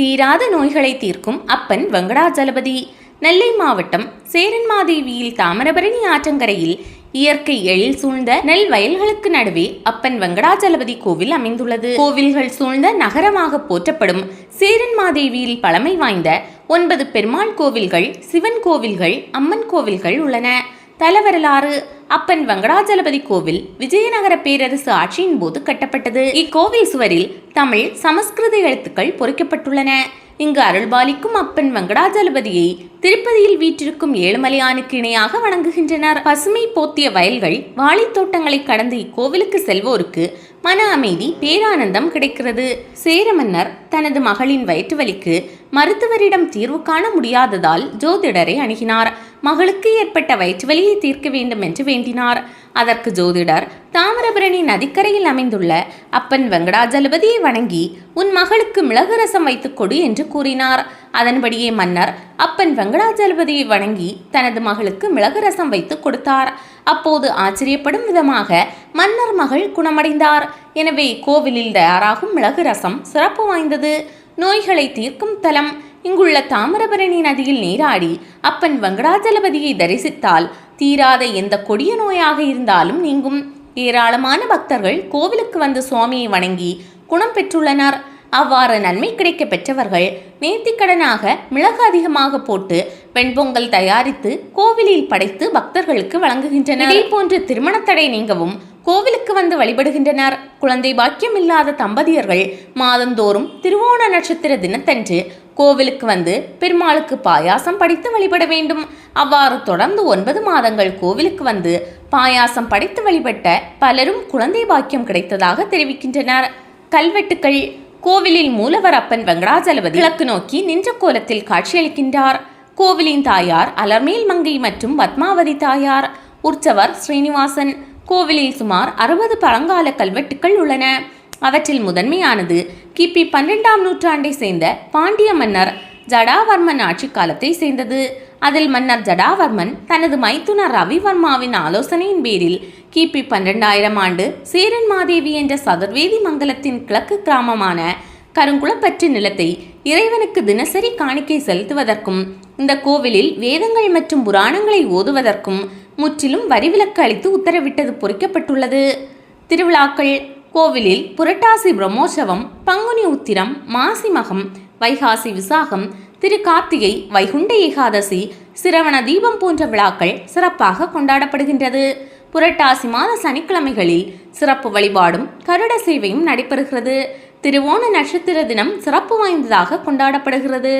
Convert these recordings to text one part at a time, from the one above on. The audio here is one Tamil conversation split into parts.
தீராத நோய்களை தீர்க்கும் அப்பன் வெங்கடாஜலபதி. நெல்லை மாவட்டம் சேரன்மாதேவியில் தாமிரபரணி ஆற்றங்கரையில் இயற்கை எழில் சூழ்ந்த நெல் வயல்களுக்கு நடுவே அப்பன் வெங்கடாஜலபதி கோவில் அமைந்துள்ளது. கோவில்கள் சூழ்ந்த நகரமாக போற்றப்படும் சேரன்மாதேவியில் பழமை வாய்ந்த ஒன்பது பெருமாள் கோவில்கள் சிவன் கோவில்கள் அம்மன் கோவில்கள் உள்ளன. தலவரலாறு அப்பன் வெங்கடாஜலபதி கோவில் விஜயநகர பேரரசு ஆட்சியின் போது கட்டப்பட்டது. இக்கோவில் சுவரில் தமிழ் சமஸ்கிருத எழுத்துக்கள் பொறிக்கப்பட்டுள்ளன. இங்கு அருள்பாலிக்கும் அப்பன் வெங்கடாஜலபதியை திருப்பதியில் வீற்றிருக்கும் ஏழுமலையானுக்கு இணையாக வணங்குகின்றனர். பசுமை போத்திய வயல்கள் வாழைத்தோட்டங்களை கடந்து இக்கோவிலுக்கு செல்வோருக்கு மன அமைதி பேரானந்தம் கிடைக்கிறது. சேர மன்னர் தனது மகளின் வயிற்று வலிக்கு மருத்துவரிடம் தீர்வு காண முடியாததால் ஜோதிடரை அணுகினார். மகளுக்கு ஏற்பட்ட வயிற்று வலியை தீர்க்க வேண்டும் என்று வேண்டும் வேண்டினார் அதற்கு ஜோதிடர் தாமிரபரணி நதிக்கரையில் அமைந்துள்ள அப்பன் வெங்கடாஜலபதியை வணங்கி உன் மகளுக்கு மிளகு ரசம் வைத்துக் கொடு என்று கூறினார். அதன்படியே மன்னர் அப்பன் வெங்கடாஜலபதியை வணங்கி தனது மகளுக்கு மிளகு ரசம் வைத்து கொடுத்தார். அப்போது ஆச்சரியப்படும் விதமாக மன்னர் மகள் குணமடைந்தார். எனவே கோவிலில் தயாராகும் மிளகு ரசம் சிறப்பு வாய்ந்தது. நோய்களை தீர்க்கும் தலம். இங்குள்ள தாமிரபரணி நதியில் நீராடி அப்பன் வெங்கடாஜலபதியை தரிசித்தால் தீராத எந்த கொடிய நோயாக இருந்தாலும் நீங்கும். ஏராளமான பக்தர்கள் கோவிலுக்கு வந்து சுவாமியை வணங்கி குணம் பெற்றுள்ளனர். அவ்வாறு நன்மை கிடைக்க பெற்றவர்கள் நேர்த்திக்கடனாக மிளகு அதிகமாக போட்டு வெண்பொங்கல் தயாரித்து கோவிலில் படைத்து பக்தர்களுக்கு வழங்குகின்றனர். இதே போன்று திருமண தடை நீங்கவும் கோவிலுக்கு வந்து வழிபடுகின்றனர். குழந்தை பாக்கியம் இல்லாத தம்பதியர்கள் மாதந்தோறும் திருவோண நட்சத்திர தினத்தன்று கோவிலுக்கு வந்து பெருமாளுக்கு பாயாசம் படைத்து வழிபட வேண்டும். அவ்வாறு தொடர்ந்து ஒன்பது மாதங்கள் கோவிலுக்கு வந்து பாயாசம் படைத்து வழிபட்ட பலரும் குழந்தை பாக்கியம் கிடைத்ததாக தெரிவிக்கின்றனர். கல்வெட்டுக்கள் கோவிலில் மூலவர் அப்பன் வெங்கடாஜலபதி கிழக்கு நோக்கி நின்ற கோலத்தில் காட்சியளிக்கின்றார். கோவிலின் தாயார் அலர்மேல் மங்கை மற்றும் பத்மாவதி தாயார் உற்சவர் ஸ்ரீனிவாசன். கோவிலில் சுமார் அறுபது பழங்கால கல்வெட்டுக்கள் உள்ளன. அவற்றில் முதன்மையானது கிபி பன்னிரெண்டாம் நூற்றாண்டை சேர்ந்த பாண்டிய மன்னர் ஜடாவர்மன் ஆட்சி காலத்தை சேர்ந்தது. அதில் மன்னர் ஜடாவர்மன் தனது மைத்துனர் ரவிவர்மாவின் ஆலோசனையின் பேரில் கிபி பன்னிரெண்டாயிரம் ஆண்டு சேரன் மாதேவி என்ற சதுர்வேதி மங்கலத்தின் கிழக்கு கிராமமான கருங்குளப்பற்று நிலத்தை இறைவனுக்கு தினசரி காணிக்கை செலுத்துவதற்கும் இந்த கோவிலில் வேதங்கள் மற்றும் புராணங்களை ஓதுவதற்கும் முற்றிலும் வரிவிலக்கு அளித்து உத்தரவிட்டது பொறிக்கப்பட்டுள்ளது. திருவிழாக்கள் கோவிலில் புரட்டாசி பிரம்மோற்சவம் பங்குனி உத்திரம் மாசி மகம் வைகாசி விசாகம் திரு கார்த்திகை வைகுண்ட ஏகாதசி சிரவண தீபம் போன்ற விழாக்கள் சிறப்பாக கொண்டாடப்படுகின்றது. புரட்டாசி மாத சனிக்கிழமைகளில் சிறப்பு வழிபாடும் கருட சேவையும் நடைபெறுகிறது. திருவோண நட்சத்திர தினம் சிறப்பு வாய்ந்ததாக கொண்டாடப்படுகிறது.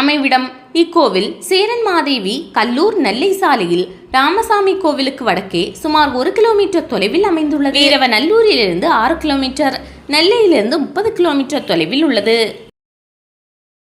அமைவிடம் இக்கோவில் சேரன் மாதேவி கல்லூர் நெல்லை சாலையில் ராமசாமி கோவிலுக்கு வடக்கே சுமார் ஒரு கிலோமீட்டர் தொலைவில் அமைந்துள்ளது. வீரவநல்லூரிலிருந்து ஆறு கிலோமீட்டர் நெல்லையிலிருந்து முப்பது கிலோமீட்டர் தொலைவில் உள்ளது.